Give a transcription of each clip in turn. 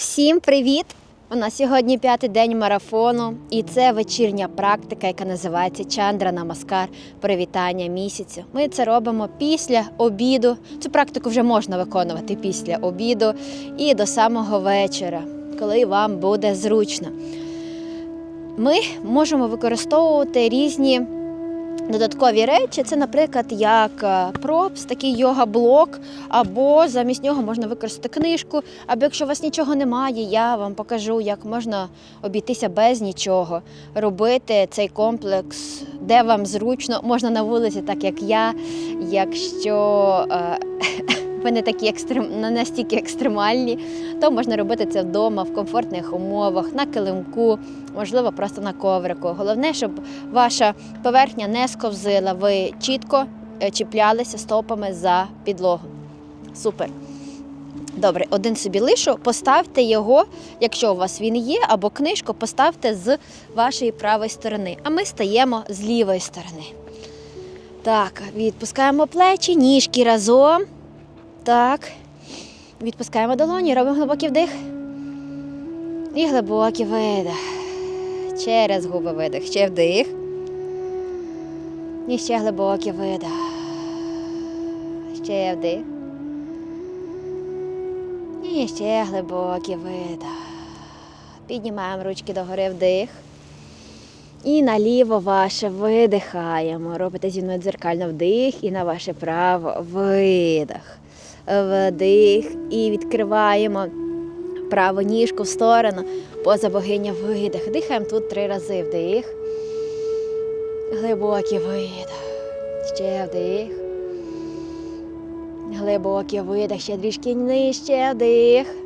Всім привіт! У нас сьогодні п'ятий день марафону, і це вечірня практика, яка називається Чандра Намаскар привітання місяцю. Ми це робимо після обіду. Цю практику вже можна виконувати після обіду і до самого вечора, коли вам буде зручно. Ми можемо використовувати різні додаткові речі. Це, наприклад, як е, пропс, такий йога-блок, або замість нього можна використати книжку. Або якщо у вас нічого немає, я вам покажу, як можна обійтися без нічого, робити цей комплекс, де вам зручно, можна на вулиці, так як я. Якщо е, ви не такі екстрем... не настільки екстремальні, то можна робити це вдома в комфортних умовах, на килимку, можливо, просто на коврику. Головне, щоб ваша поверхня не сковзила, ви чітко е, чіплялися стопами за підлогу. Супер. Добре, один собі лишу, поставте його, якщо у вас він є, або книжку, поставте з вашої правої сторони. А ми стаємо з лівої сторони. Так, відпускаємо плечі, ніжки разом. Так. Відпускаємо долоні, робимо глибокий вдих. І глибокий видих. Через губи видих. Ще вдих. І ще глибокий видих. Ще вдих. І ще глибокий видих. Піднімаємо ручки догори вдих. І наліво ваше видихаємо. Робите зі мною дзеркально вдих і на ваше право видих. Вдих. І відкриваємо праву ніжку в сторону. Поза богиня видих. Дихаємо тут три рази вдих. Глибокий видих. Ще вдих. Глибокий видих, ще трішки нижче вдих.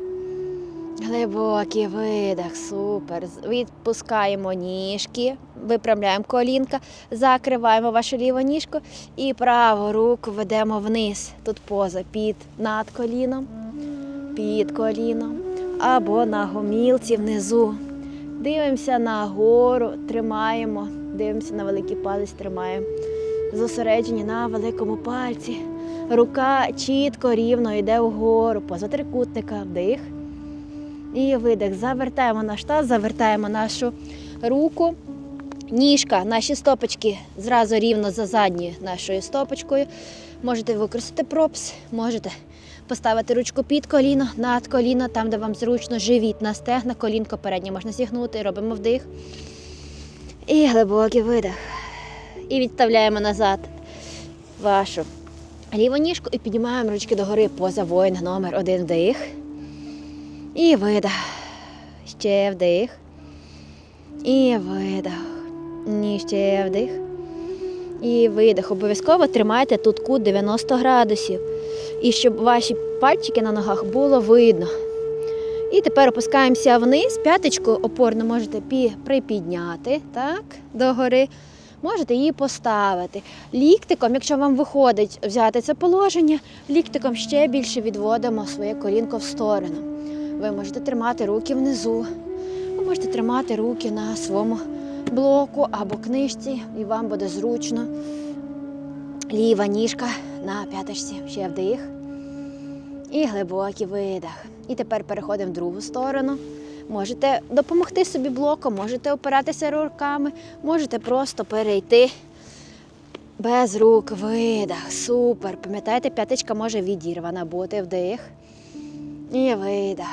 Глибокий видих, супер. Відпускаємо ніжки, виправляємо колінка, закриваємо вашу ліву ніжку і праву руку ведемо вниз. Тут поза під над коліном, під коліном або на гомілці внизу. Дивимося нагору, тримаємо, дивимося на великий палець, тримаємо. Зосереджені на великому пальці. Рука чітко, рівно йде вгору, поза трикутника, вдих. І видих. Завертаємо наш таз, завертаємо нашу руку. Ніжка, наші стопочки зразу рівно за задньою нашою стопочкою. Можете використати пропс, можете поставити ручку під коліно, над коліно, там, де вам зручно, живіт на стегна, колінко переднє можна зігнути. Робимо вдих. І глибокий видих. І відставляємо назад вашу ліву ніжку і піднімаємо ручки догори поза воїн номер один вдих. І видих. Ще вдих. І видих. І ще вдих. І видих. Обов'язково тримайте тут кут 90 градусів. І щоб ваші пальчики на ногах було видно. І тепер опускаємося вниз. П'яточку опорно можете припідняти так, догори. Можете її поставити. Ліктиком, якщо вам виходить взяти це положення, ліктиком ще більше відводимо своє колінко в сторону. Ви можете тримати руки внизу, ви можете тримати руки на своєму блоку або книжці, і вам буде зручно. Ліва ніжка на п'яточці. Ще вдих. І глибокий видих. І тепер переходимо в другу сторону. Можете допомогти собі блоком, можете опиратися руками, можете просто перейти без рук. Видих. Супер. Пам'ятаєте, п'ятичка може відірвана бути. Вдих. І видих.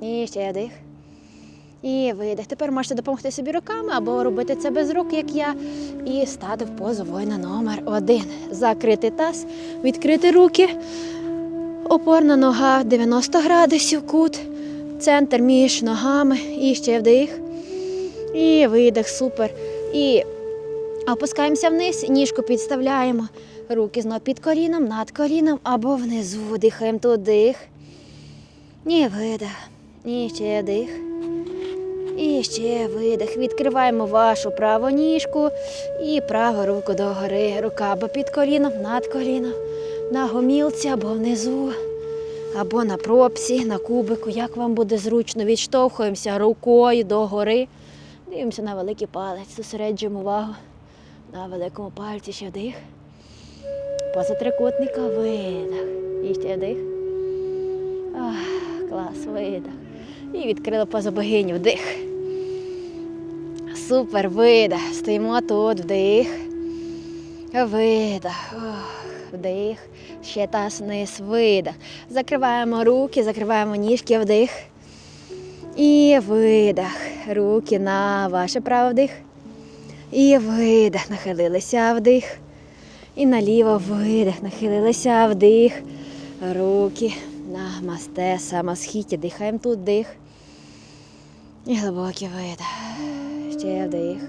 І ще вдих. І видих. Тепер можете допомогти собі руками або робити це без рук, як я, і стати в позу воїна номер один. Закрити таз, відкрити руки. Опорна нога 90 градусів, кут, центр між ногами. І ще вдих. І видих, супер. І опускаємося вниз, ніжку підставляємо. Руки знову під коліном, над коліном або внизу. Дихаємо тут дих. І видих. І ще вдих. І ще видих. Відкриваємо вашу праву ніжку і праву руку догори. Рука або під коліном, над коліном, на гомілці або внизу, або на пропсі, на кубику. Як вам буде зручно, відштовхуємося рукою догори. Дивимося на великий палець, зосереджуємо увагу на великому пальці. Ще вдих. Поза трикутника видих. І ще вдих. Ах, клас, видих. І відкрили поза богиню. Вдих. Супер, видих. Стоїмо тут, вдих. Видих. Ох, Вдих. Ще таз вниз, видих. Закриваємо руки, закриваємо ніжки, вдих. І видих. Руки на ваше право вдих. І видих. Нахилилися вдих. І наліво видих. Нахилилися вдих. Руки на масте, самосхіті. Дихаємо тут дих. І глибокий видих. Ще вдих.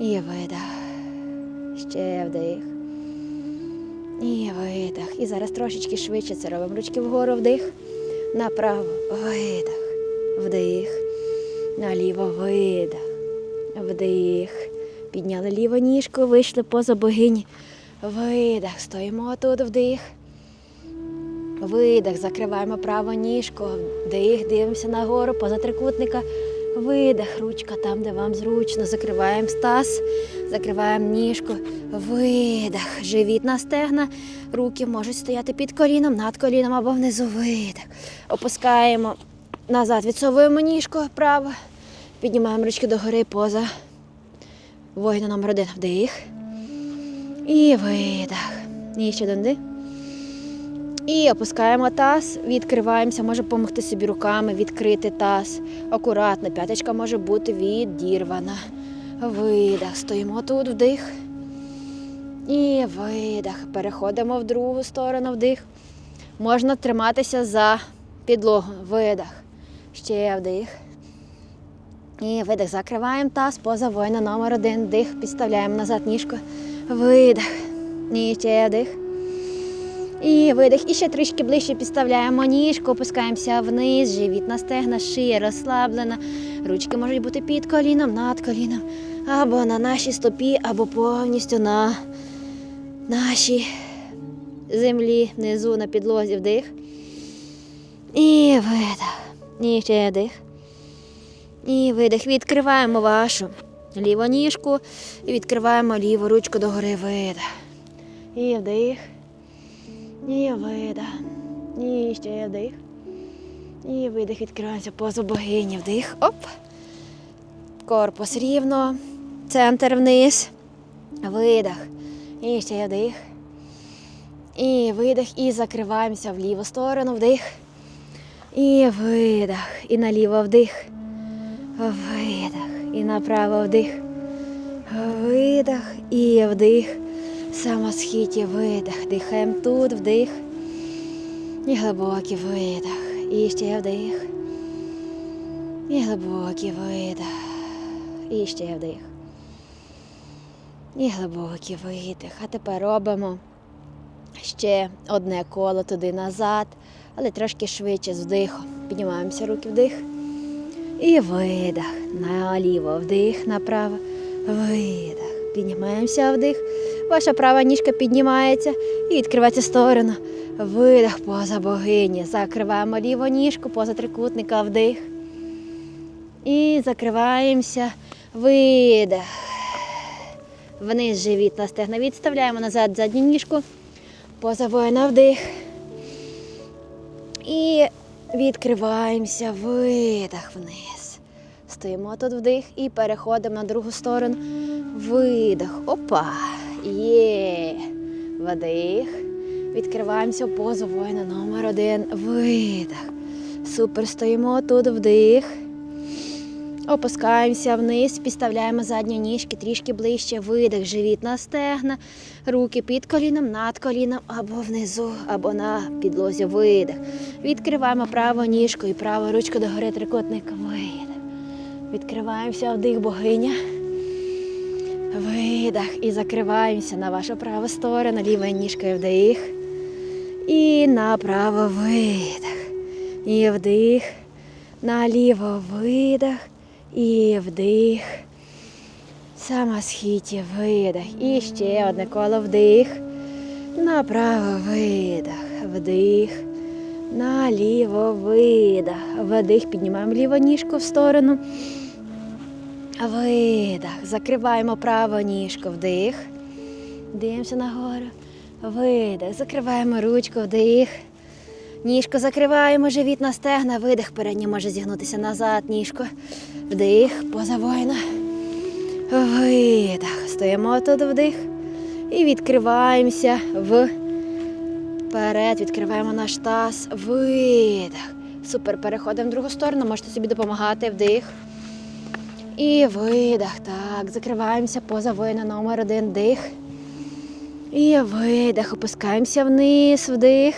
І видих. Ще вдих. І видих. І зараз трошечки швидше це робимо. Ручки вгору вдих. Направо видих. Вдих. Наліво видих. Вдих. Підняли ліву ніжку, вийшли поза богині. Видих. Стоїмо тут вдих. Видих. Закриваємо праву ніжку. Вдих. Дивимося нагору, поза трикутника. Видих. Ручка там, де вам зручно. Закриваємо стас. Закриваємо ніжку. Видих. Живіт на стегна. Руки можуть стояти під коліном, над коліном або внизу. Видих. Опускаємо назад, відсовуємо ніжку вправо. Піднімаємо ручки догори поза. Воїна номер один. Вдих. І видих. І ще один. І опускаємо таз, відкриваємося, може допомогти собі руками відкрити таз. Акуратно, п'яточка може бути відірвана. Видих. Стоїмо тут, вдих. І видих. Переходимо в другу сторону, вдих. Можна триматися за підлогу. Видих. Ще вдих. І видих. Закриваємо таз, поза воїна номер один. Вдих. Підставляємо назад ніжку. Видих. І ще вдих. І видих. І ще трішки ближче підставляємо ніжку, опускаємося вниз, живіт на стегна, шия розслаблена. Ручки можуть бути під коліном, над коліном, або на нашій стопі, або повністю на нашій землі, внизу на підлозі вдих. І видих. І ще вдих. І видих. Відкриваємо вашу ліву ніжку і відкриваємо ліву ручку догори. Видих. І вдих. І видих. І ще вдих. І видих. Відкриваємося поза богині. Вдих. Оп. Корпус рівно. Центр вниз. Видих. І ще вдих. І видих. І закриваємося в ліву сторону. Вдих. І видих. І наліво вдих. Видих. І направо вдих. Видих. І вдих. Самосхиті видих. Дихаємо тут, вдих. І глибокий видих. І ще вдих. І глибокий видих. І ще вдих. І глибокий видих. А тепер робимо ще одне коло туди назад, але трошки швидше з вдихом. Піднімаємося руки вдих. І видих. Наліво вдих, направо. Видих. Піднімаємося вдих. Ваша права ніжка піднімається і відкривається сторону. Видих поза богині. Закриваємо ліву ніжку поза трикутника вдих. І закриваємося. Видих. Вниз живіт на стегна. Відставляємо назад задню ніжку. Поза воїна вдих. І відкриваємося. Видих вниз. Стоїмо тут вдих і переходимо на другу сторону. Видих. Опа. Є. Вдих. Відкриваємося в позу воїна номер один. Видих. Супер. Стоїмо тут вдих. Опускаємося вниз, підставляємо задні ніжки трішки ближче, видих, живіт на стегна, руки під коліном, над коліном або внизу, або на підлозі. Видих. Відкриваємо праву ніжку і праву ручку догори трикутника. Видих. Відкриваємося вдих богиня. Видих. І закриваємося на вашу праву сторону, лівою ніжкою вдих. І направо видих. І вдих. Наліво видих. І вдих. Самосхиті видих. І ще одне коло вдих. Направо видих. Вдих. Наліво видих. Вдих. Піднімаємо ліву ніжку в сторону. Видих. Закриваємо праву ніжку. Вдих. Дивимося нагору. Видих. Закриваємо ручку, вдих. Ніжко закриваємо, живіт на стегна, видих передній може зігнутися назад, ніжко. Вдих, поза воїна. Видих. Стоїмо тут вдих. І відкриваємося Вперед, відкриваємо наш таз. Видих. Супер. Переходимо в другу сторону. Можете собі допомагати. Вдих. І видих. Так. Закриваємося поза воїна номер один. Дих. І видих. Опускаємося вниз, вдих.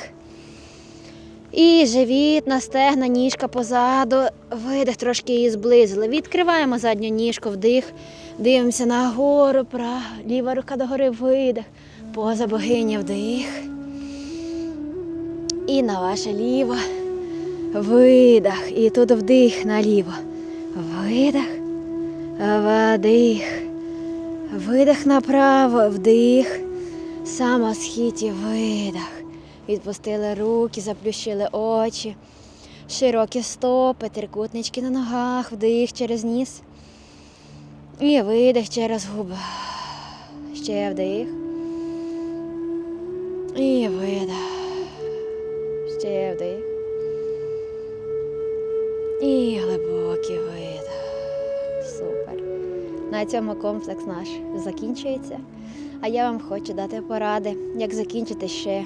І живіт на стегна, ніжка позаду. Видих, трошки її зблизили. Відкриваємо задню ніжку, вдих. Дивимося нагору, права, ліва рука догори, видих. Поза богиня, вдих. І на ваше ліво. Видих. І тут вдих наліво. Видих. Вдих. Видих направо, вдих. Самосхіті, видих. Відпустили руки, заплющили очі. Широкі стопи, трикутнички на ногах, вдих через ніс. І видих через губи. Ще вдих. І видих. Ще вдих. І глибокий видих. На цьому комплекс наш закінчується. А я вам хочу дати поради, як закінчити ще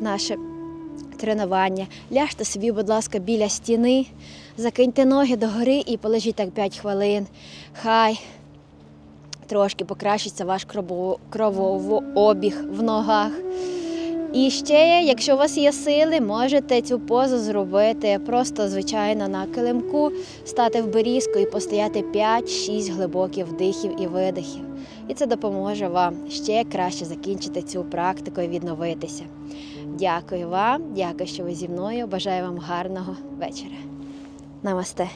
наше тренування. Ляжте собі, будь ласка, біля стіни, закиньте ноги догори і полежіть так 5 хвилин. Хай трошки покращиться ваш кровообіг в ногах. І ще, якщо у вас є сили, можете цю позу зробити просто звичайно на килимку, стати в берізку і постояти 5-6 глибоких вдихів і видихів. І це допоможе вам ще краще закінчити цю практику і відновитися. Дякую вам, дякую, що ви зі мною. Бажаю вам гарного вечора. Намасте.